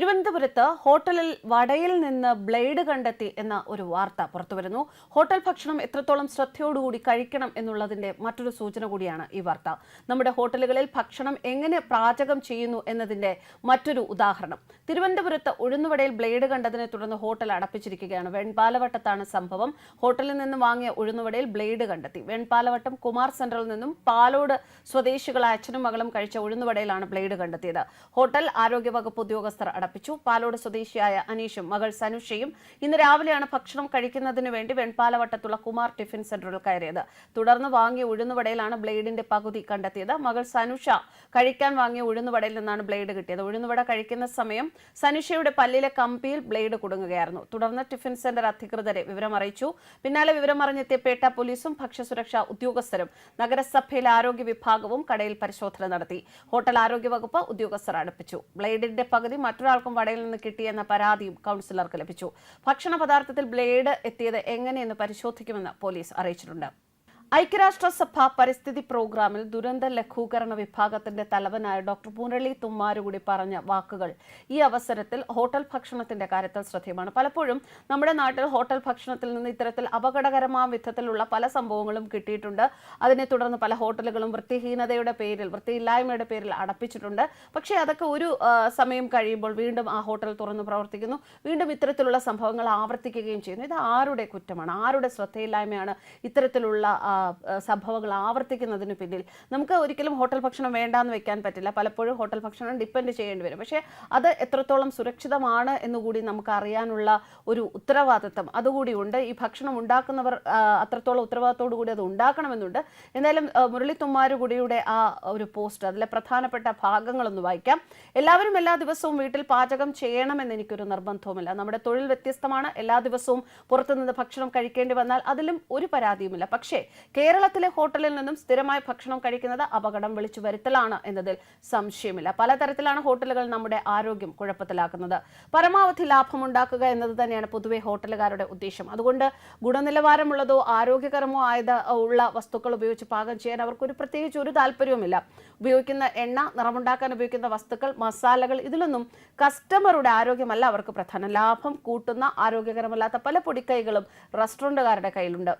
തിരുവനന്തപുരത്ത് ഹോട്ടലിൽ വടയിൽ നിന്ന് ബ്ലേഡ് കണ്ടെത്തി എന്ന ഒരു വാർത്ത പുറത്തുവരുന്നു. ഹോട്ടൽ ഭക്ഷണം എത്രത്തോളം ശ്രദ്ധയോടുകൂടി കഴിക്കണം എന്നുള്ളതിന്റെ മറ്റൊരു സൂചന കൂടിയാണ് ഈ വാർത്ത. നമ്മുടെ ഹോട്ടലുകളിൽ ഭക്ഷണം എങ്ങനെ പാചകം ചെയ്യുന്നു എന്നതിന്റെ മറ്റൊരു ഉദാഹരണം. തിരുവനന്തപുരത്ത് ഉഴുന്നുവടയിൽ ബ്ലേഡ് കണ്ടതിനെ തുടർന്ന് ഹോട്ടൽ അടപ്പിച്ചിരിക്കുകയാണ്. വെൺപാലവട്ടത്താണ് സംഭവം. ഹോട്ടലിൽ നിന്ന് വാങ്ങിയ ഉഴുന്നുവടയിൽ ബ്ലേഡ് കണ്ടെത്തി. വെൺപാലവട്ടം കുമാർ സെന്ററിൽ നിന്നും പാലോട് സ്വദേശികളായ അച്ഛനും മകളും കഴിച്ച ഉഴുന്നുവടയിലാണ് ബ്ലേഡ് കണ്ടെത്തിയത്. ഹോട്ടൽ ആരോഗ്യവകുപ്പ് ഉദ്യോഗസ്ഥർ അടപ്പിച്ചു പാലോട് സ്വദേശിയായ അനീഷും മകൾ സനുഷയും ഇന്ന് രാവിലെയാണ് ഭക്ഷണം കഴിക്കുന്നതിന് വേണ്ടി വെൺപാലവട്ടത്തുള്ള കുമാർ ടിഫിൻ സെന്ററിൽ കയറിയത്. തുടർന്ന് വാങ്ങിയ ഉഴുന്നുവടയിലാണ് ബ്ലേഡിന്റെ പകുതി കണ്ടെത്തിയത്. മകൾ സനുഷ കഴിക്കാൻ വാങ്ങിയ ഉഴുന്നുവടയിൽ നിന്നാണ് ബ്ലേഡ് കിട്ടിയത്. ഉഴുന്നുവട കഴിക്കുന്ന സമയം സനുഷയുടെ പല്ലിലെ കമ്പിയിൽ ബ്ലേഡ് കുടുങ്ങുകയായിരുന്നു. തുടർന്ന് ടിഫിൻ സെന്റർ അധികൃതരെ വിവരം അറിയിച്ചു പിന്നാലെ വിവരമറിഞ്ഞെത്തിയ പേട്ട പോലീസും ഭക്ഷ്യസുരക്ഷാ ഉദ്യോഗസ്ഥരും നഗരസഭയിലെ ആരോഗ്യ വിഭാഗവും കടയിൽ പരിശോധന നടത്തി. ഹോട്ടൽ ആരോഗ്യ വകുപ്പ് ഉദ്യോഗസ്ഥർ അടുപ്പിച്ചു. ബ്ലേഡിന്റെ പകുതി മറ്റൊരാൾക്കും വടയിൽ നിന്ന് കിട്ടിയെന്ന പരാതിയും കൗൺസിലർക്ക് ലഭിച്ചു. ഭക്ഷണ പദാർത്ഥത്തിൽ ബ്ലേഡ് എത്തിയത് എങ്ങനെയെന്ന് പരിശോധിക്കുമെന്ന് പോലീസ് അറിയിച്ചിട്ടുണ്ട്. ഐക്യരാഷ്ട്രസഭ പരിസ്ഥിതി പ്രോഗ്രാമിൽ ദുരന്ത ലഘൂകരണ വിഭാഗത്തിന്റെ തലവനായ ഡോക്ടർ മുരളി തുമ്മാരുകൂടി പറഞ്ഞ വാക്കുകൾ ഈ അവസരത്തിൽ ഹോട്ടൽ ഭക്ഷണത്തിന്റെ കാര്യത്തിൽ ശ്രദ്ധേയമാണ്. പലപ്പോഴും നമ്മുടെ നാട്ടിൽ ഹോട്ടൽ ഭക്ഷണത്തിൽ നിന്ന് ഇത്തരത്തിൽ അപകടകരമായ വിധത്തിലുള്ള പല സംഭവങ്ങളും കിട്ടിയിട്ടുണ്ട്. അതിനെ തുടർന്ന് പല ഹോട്ടലുകളും വൃത്തിഹീനതയുടെ പേരിൽ വൃത്തിയില്ലായ്മയുടെ പേരിൽ അടപ്പിച്ചിട്ടുണ്ട്. പക്ഷേ അതൊക്കെ ഒരു സമയം കഴിയുമ്പോൾ വീണ്ടും ആ ഹോട്ടൽ തുറന്ന് പ്രവർത്തിക്കുന്നു. വീണ്ടും ഇത്തരത്തിലുള്ള സംഭവങ്ങൾ ആവർത്തിക്കുകയും ചെയ്യുന്നു. ഇത് ആരുടെ കുറ്റമാണ്? ആരുടെ ശ്രദ്ധയില്ലായ്മയാണ് ഇത്തരത്തിലുള്ള സംഭവങ്ങൾ ആവർത്തിക്കുന്നതിന് പിന്നിൽ നമുക്ക് ഒരിക്കലും ഹോട്ടൽ ഭക്ഷണം വേണ്ടാന്ന് വെക്കാൻ പറ്റില്ല. പലപ്പോഴും ഹോട്ടൽ ഭക്ഷണം ഡിപ്പെൻഡ് ചെയ്യേണ്ടി വരും. പക്ഷേ അത് എത്രത്തോളം സുരക്ഷിതമാണ് എന്നുകൂടി നമുക്ക് അറിയാനുള്ള ഒരു ഉത്തരവാദിത്തം അതുകൂടി ഉണ്ട്. ഈ ഭക്ഷണം ഉണ്ടാക്കുന്നവർ അത്രത്തോളം ഉത്തരവാദിത്തോടു കൂടി അത് ഉണ്ടാക്കണമെന്നുണ്ട്. എന്തായാലും മുരളി ആ ഒരു പോസ്റ്റ് അതിലെ പ്രധാനപ്പെട്ട ഭാഗങ്ങളൊന്ന് വായിക്കാം. എല്ലാവരും എല്ലാ ദിവസവും വീട്ടിൽ പാചകം ചെയ്യണമെന്ന് എനിക്കൊരു നിർബന്ധവുമില്ല. നമ്മുടെ തൊഴിൽ വ്യത്യസ്തമാണ്. എല്ലാ ദിവസവും പുറത്തുനിന്ന് ഭക്ഷണം കഴിക്കേണ്ടി വന്നാൽ അതിലും ഒരു പരാതിയുമില്ല. പക്ഷേ കേരളത്തിലെ ഹോട്ടലിൽ നിന്നും സ്ഥിരമായി ഭക്ഷണം കഴിക്കുന്നത് അപകടം വിളിച്ചു വരുത്തലാണ് എന്നതിൽ സംശയമില്ല. പലതരത്തിലാണ് ഹോട്ടലുകൾ നമ്മുടെ ആരോഗ്യം കുഴപ്പത്തിലാക്കുന്നത്. പരമാവധി ലാഭമുണ്ടാക്കുക എന്നത് തന്നെയാണ് പൊതുവെ ഹോട്ടലുകാരുടെ ഉദ്ദേശം. അതുകൊണ്ട് ഗുണനിലവാരമുള്ളതോ ആരോഗ്യകരമോ ആയത് ഉള്ള വസ്തുക്കൾ ഉപയോഗിച്ച് പാകം ചെയ്യാൻ അവർക്കൊരു പ്രത്യേകിച്ച് ഒരു താല്പര്യവുമില്ല. ഉപയോഗിക്കുന്ന എണ്ണ നിറമുണ്ടാക്കാൻ ഉപയോഗിക്കുന്ന വസ്തുക്കൾ മസാലകൾ ഇതിലൊന്നും കസ്റ്റമറുടെ ആരോഗ്യമല്ല അവർക്ക് പ്രധാനം. ലാഭം കൂട്ടുന്ന ആരോഗ്യകരമല്ലാത്ത പല പൊടിക്കൈകളും റെസ്റ്റോറന്റുകാരുടെ കയ്യിലുണ്ട്.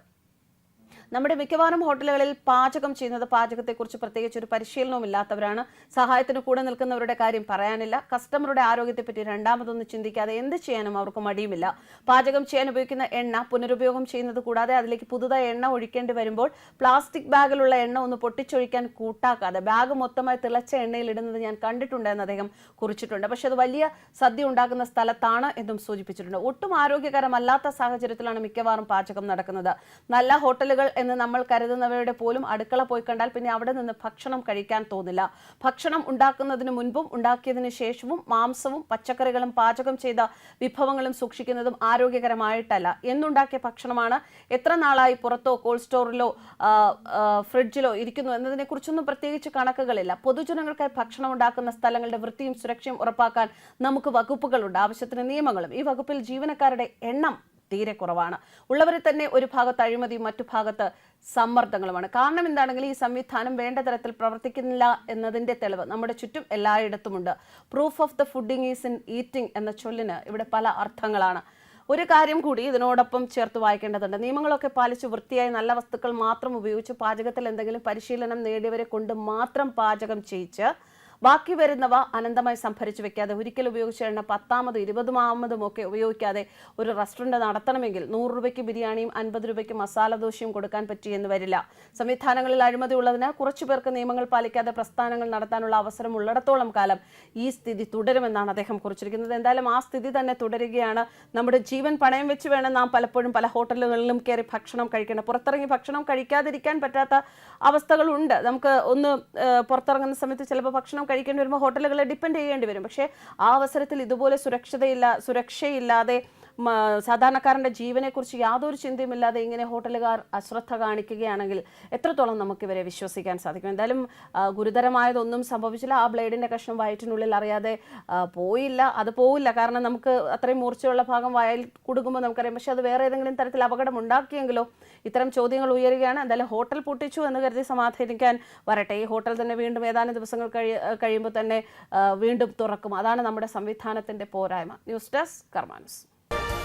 നമ്മുടെ മിക്കവാറും ഹോട്ടലുകളിൽ പാചകം ചെയ്യുന്നത് പാചകത്തെക്കുറിച്ച് പ്രത്യേകിച്ച് ഒരു പരിശീലനവും ഇല്ലാത്തവരാണ്. സഹായത്തിന് കൂടെ നിൽക്കുന്നവരുടെ കാര്യം പറയാനില്ല. കസ്റ്റമറുടെ ആരോഗ്യത്തെപ്പറ്റി രണ്ടാമതൊന്നും ചിന്തിക്കാതെ എന്ത് ചെയ്യാനും അവർക്ക് മടിയുമില്ല. പാചകം ചെയ്യാൻ ഉപയോഗിക്കുന്ന എണ്ണ പുനരുപയോഗം ചെയ്യുന്നത് കൂടാതെ അതിലേക്ക് പുതുതായി എണ്ണ ഒഴിക്കേണ്ടി വരുമ്പോൾ പ്ലാസ്റ്റിക് ബാഗിലുള്ള എണ്ണ ഒന്ന് പൊട്ടിച്ചൊഴിക്കാൻ കൂട്ടാക്കാതെ ബാഗ് മൊത്തമായി തിളച്ച എണ്ണയിൽ ഇടുന്നത് ഞാൻ കണ്ടിട്ടുണ്ട് എന്ന് അദ്ദേഹം കുറിച്ചിട്ടുണ്ട്. പക്ഷെ അത് വലിയ സദ്യ ഉണ്ടാക്കുന്ന സ്ഥലത്താണ് എന്നും സൂചിപ്പിച്ചിട്ടുണ്ട്. ഒട്ടും ആരോഗ്യകരമല്ലാത്ത സാഹചര്യത്തിലാണ് മിക്കവാറും പാചകം നടക്കുന്നത്. നല്ല ഹോട്ടലുകൾ എന്ന് നമ്മൾ കരുതുന്നവരുടെ പോലും അടുക്കള പോയി കണ്ടാൽ പിന്നെ അവിടെ നിന്ന് ഭക്ഷണം കഴിക്കാൻ തോന്നില്ല. ഭക്ഷണം ഉണ്ടാക്കുന്നതിന് മുൻപും ഉണ്ടാക്കിയതിന് ശേഷവും മാംസവും പച്ചക്കറികളും പാചകം ചെയ്ത വിഭവങ്ങളും സൂക്ഷിക്കുന്നതും ആരോഗ്യകരമായിട്ടല്ല. എന്നുണ്ടാക്കിയ ഭക്ഷണമാണ്? എത്ര നാളായി പുറത്തോ കോൾഡ് സ്റ്റോറിലോ ഫ്രിഡ്ജിലോ ഇരിക്കുന്നു എന്നതിനെ കുറിച്ചൊന്നും പ്രത്യേകിച്ച് കണക്കുകളില്ല. പൊതുജനങ്ങൾക്കായി ഭക്ഷണം ഉണ്ടാക്കുന്ന സ്ഥലങ്ങളുടെ വൃത്തിയും സുരക്ഷയും ഉറപ്പാക്കാൻ നമുക്ക് വകുപ്പുകളുണ്ട്. ആവശ്യത്തിന് നിയമങ്ങളും. ഈ വകുപ്പിൽ ജീവനക്കാരുടെ എണ്ണം തീരെ കുറവാണ്. ഉള്ളവരെ തന്നെ ഒരു ഭാഗത്ത് അഴിമതിയും മറ്റു ഭാഗത്ത് സമ്മർദ്ദങ്ങളുമാണ്. കാരണം എന്താണെങ്കിൽ ഈ സംവിധാനം വേണ്ട തരത്തിൽ പ്രവർത്തിക്കുന്നില്ല എന്നതിന്റെ തെളിവ് നമ്മുടെ ചുറ്റും എല്ലായിടത്തുമുണ്ട്. Proof of the pudding is in eating എന്ന ചൊല്ലിന് ഇവിടെ പല അർത്ഥങ്ങളാണ്. ഒരു കാര്യം കൂടി ഇതിനോടൊപ്പം ചേർത്ത് വായിക്കേണ്ടതുണ്ട്. നിയമങ്ങളൊക്കെ പാലിച്ച് വൃത്തിയായി നല്ല വസ്തുക്കൾ മാത്രം ഉപയോഗിച്ച് പാചകത്തിൽ എന്തെങ്കിലും പരിശീലനം നേടിയവരെ കൊണ്ട് മാത്രം പാചകം ചെയ്യിച്ച് ബാക്കി വരുന്നവ അനന്തമായി സംഭരിച്ചു വെക്കാതെ ഒരിക്കൽ ഉപയോഗിച്ച എണ്ണ പത്താമതും ഇരുപതുമാമതും ഒക്കെ ഉപയോഗിക്കാതെ ഒരു റെസ്റ്റോറന്റ് നടത്തണമെങ്കിൽ നൂറ് രൂപയ്ക്ക് ബിരിയാണിയും അൻപത് രൂപയ്ക്ക് മസാല ദോശയും കൊടുക്കാൻ പറ്റിയെന്ന് വരില്ല. സംവിധാനങ്ങളിൽ അഴിമതി ഉള്ളതിനാൽ കുറച്ചു പേർക്ക് നിയമങ്ങൾ പാലിക്കാതെ പ്രസ്ഥാനങ്ങൾ നടത്താനുള്ള അവസരം ഉള്ളിടത്തോളം കാലം ഈ സ്ഥിതി തുടരുമെന്നാണ് അദ്ദേഹം കുറിച്ചിരിക്കുന്നത്. എന്തായാലും ആ സ്ഥിതി തന്നെ തുടരുകയാണ്. നമ്മുടെ ജീവൻ പണയം വെച്ച് വേണം നാം പലപ്പോഴും പല ഹോട്ടലുകളിലും കയറി ഭക്ഷണം കഴിക്കണം പുറത്തിറങ്ങി ഭക്ഷണം കഴിക്കാതിരിക്കാൻ പറ്റാത്ത അവസ്ഥകളുണ്ട്. നമുക്ക് ഒന്ന് പുറത്തിറങ്ങുന്ന സമയത്ത് ചിലപ്പോൾ ഭക്ഷണം കഴിക്കേണ്ടി വരുമ്പോൾ ഹോട്ടലുകളെ ഡിപ്പെൻഡ് ചെയ്യേണ്ടി വരും. പക്ഷേ ആ അവസരത്തിൽ ഇതുപോലെ സുരക്ഷിതയില്ല സുരക്ഷയില്ലാതെ സാധാരണക്കാരന്റെ ജീവനെക്കുറിച്ച് യാതൊരു ചിന്തയുമില്ലാതെ ഇങ്ങനെ ഹോട്ടലുകാർ അശ്രദ്ധ കാണിക്കുകയാണെങ്കിൽ എത്രത്തോളം നമുക്ക് ഇവരെ വിശ്വസിക്കാൻ സാധിക്കും? എന്തായാലും ഗുരുതരമായതൊന്നും സംഭവിച്ചില്ല. ആ ബ്ലേഡിന്റെ കഷ്ണം വയറ്റിനുള്ളിൽ അറിയാതെ പോയില്ല. അത് പോവില്ല. കാരണം നമുക്ക് അത്രയും മൂർച്ചയുള്ള ഭാഗം വയൽ കുടുങ്ങുമ്പോൾ നമുക്കറിയാം. പക്ഷേ അത് വേറെ ഏതെങ്കിലും തരത്തിൽ അപകടം ഉണ്ടാക്കിയെങ്കിലോ ഇത്തരം ചോദ്യങ്ങൾ ഉയരുകയാണ്. എന്തായാലും ഹോട്ടൽ പൊട്ടിച്ചു എന്ന് കരുതി സമാധാനിക്കാൻ വരട്ടെ. ഈ ഹോട്ടൽ തന്നെ വീണ്ടും ഏതാനും ദിവസങ്ങൾ കഴി കഴിയുമ്പോൾ തന്നെ വീണ്ടും തുറക്കും. അതാണ് നമ്മുടെ സംവിധാനത്തിന്റെ പോരായ്മ. News desk കർമാനുസ്.